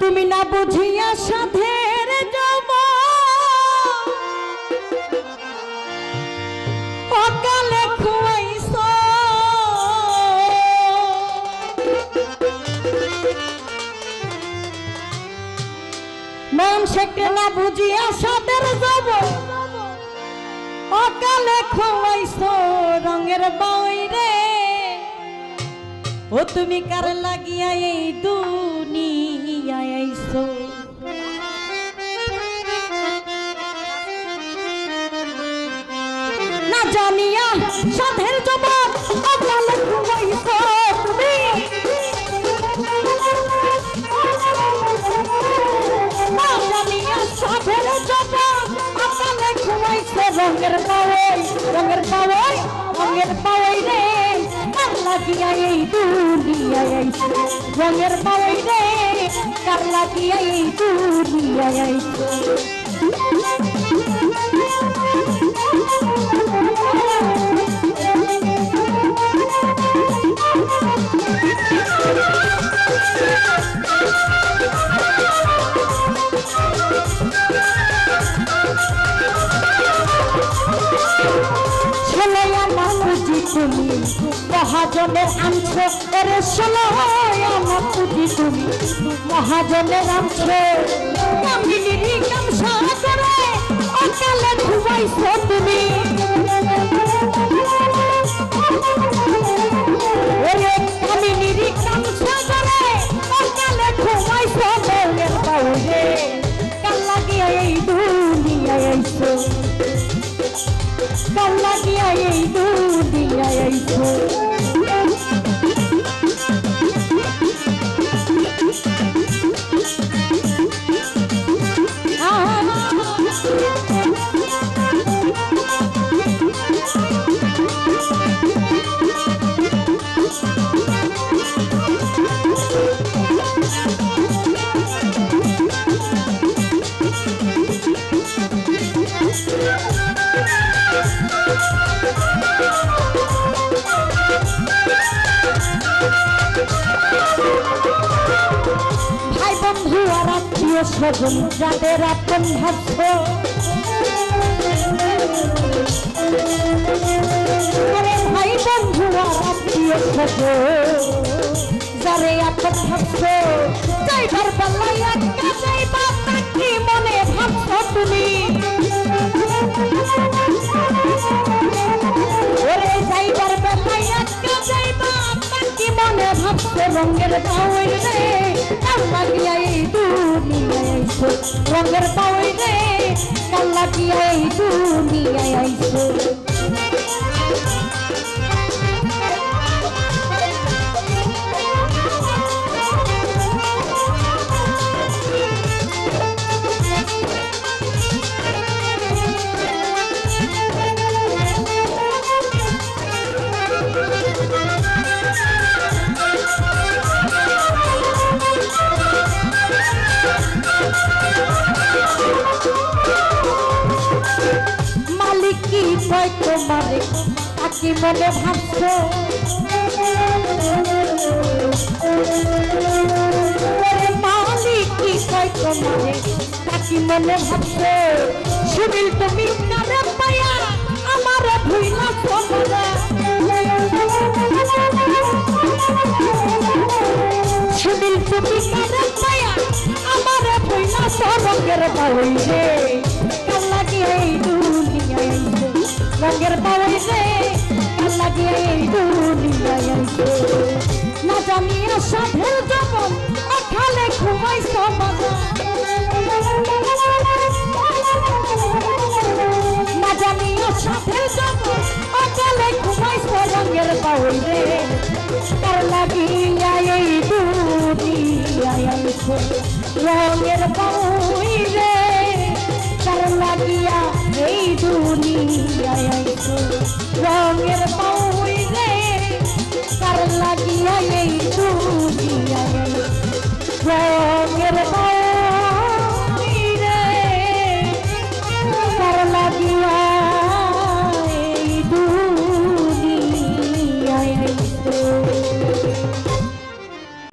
তুমি না বুঝিয়া সাধের যাব অকালে খুয়াইছ। মন সেকে না বুঝিয়া সাধের যাব অকালে খুয়াইছ রঙের বাইরে। ও তুমি কার লাগিয়া এই দুনিয়ায় আইছো না জানিয়া সাধের জবাব অকাল ঘুমাইছো তুমি। না জানিয়া সাধের জবাব অকাল ঘুমাইছো রঙের পাওয়াই রঙের পাওয়াই রঙের পাওয়াই রে। লাগিয়া এই দুনিয়ায় রঙের পাওয়াই রে। কার লাগিয়া এই দুনিয়ায় মহাজনের আনছো এরে ষোলো আমার পুঁজি তুমি। মহাজনের আনছো কামিনীর কাম সাগরে অকালে ঘুমাইছো তুমি। ওরে কামিনীর কাম সাগরে অকালে ঘুমাইছো বউয়ের বাউরে কাল লাগিয়া এই দুনিয়ায় আইছো। কাল্লা দিয়া এই দুনিয়ায় আইছো। স্বজন যাদের আপন ভাবছ ভাই বন্ধু আত্মীয় স্বজন যারে আপন ভাবছ যাইবার বেলায় একটা যাইবা তাকে মনে ভাবছ তুমি? ওরে যাইবার বেলায় একটা যাইবা তাকে মনে ভাবছ রঙের পাওয়াই আইছো রঙের পাওয়াই রে কাল্লা গিয়া এই দুনিয়ায় আইছো তাকে মনে ভাবছ? মালিক, কি কয় তোমারে? তাকে মনে ভাবছ? সুনীল, তুমি কারে পায়া, আমার ভুইলা তোমারে সুনীল, তুমি কারে পায়া, আমার ভুইলা সরঙ্গের বাউই রঙের বাউই রে লাগিয়া এই দুনিয়ায় রঙের বাউই রে লাগিয়া এই দুনিয়ায় রঙের বাউই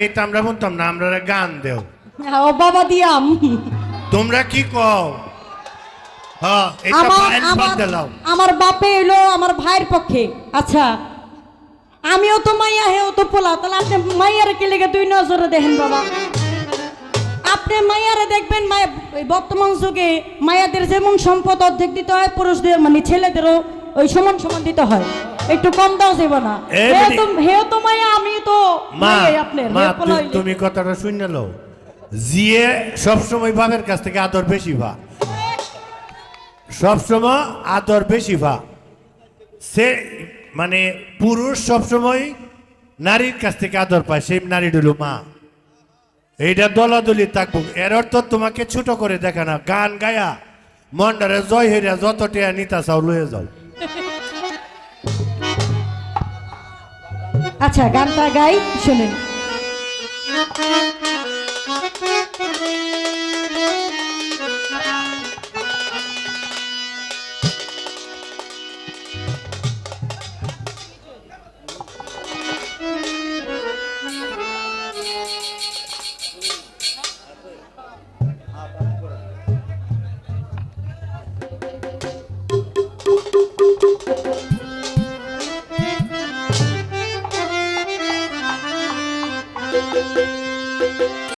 এটা আমরা শুনতাম না আমরা গান দেও। ও বাবা দিয়াম। তোমরা কি কও? হ্যাঁ আমার বাপে এলো আমার ভাইয়ের পক্ষে। আচ্ছা আমিও তো মাইয়া হেও তো পোলা। তাহলে আপনি মাইয়ারে কে লেগে দুই নজরে দেখেন বাবা? আপনি মাইয়ারে দেখবেন মায়া বর্তমান যুগে মায়াদের যেমন সম্পদ অর্ধেক দিতে হয় পুরুষদের মানে ছেলেদেরও ওই সমান সমান দিতে হয়। একটু কম দাও যাবে না। হেও তো মায়া আমি তো মা মা। তুমি কথাটা শুনে নাও জিয়ে সবসময় বাপের কাছ থেকে আদর বেশি ভা। সবসময় আদর বেশি ভা। সে মানে পুরুষ সবসময় নারীর কাছ থেকে আদর পায় সেই নারী হল মা। এইটা দলাদলি থাকব। এর অর্থ তোমাকে ছোট করে দেখে না গান গায়া মন্ডারে জয় হইরা যত টেয়া নিতা চাও লয়ে যাও। আচ্ছা গানটা গাই শুনেন।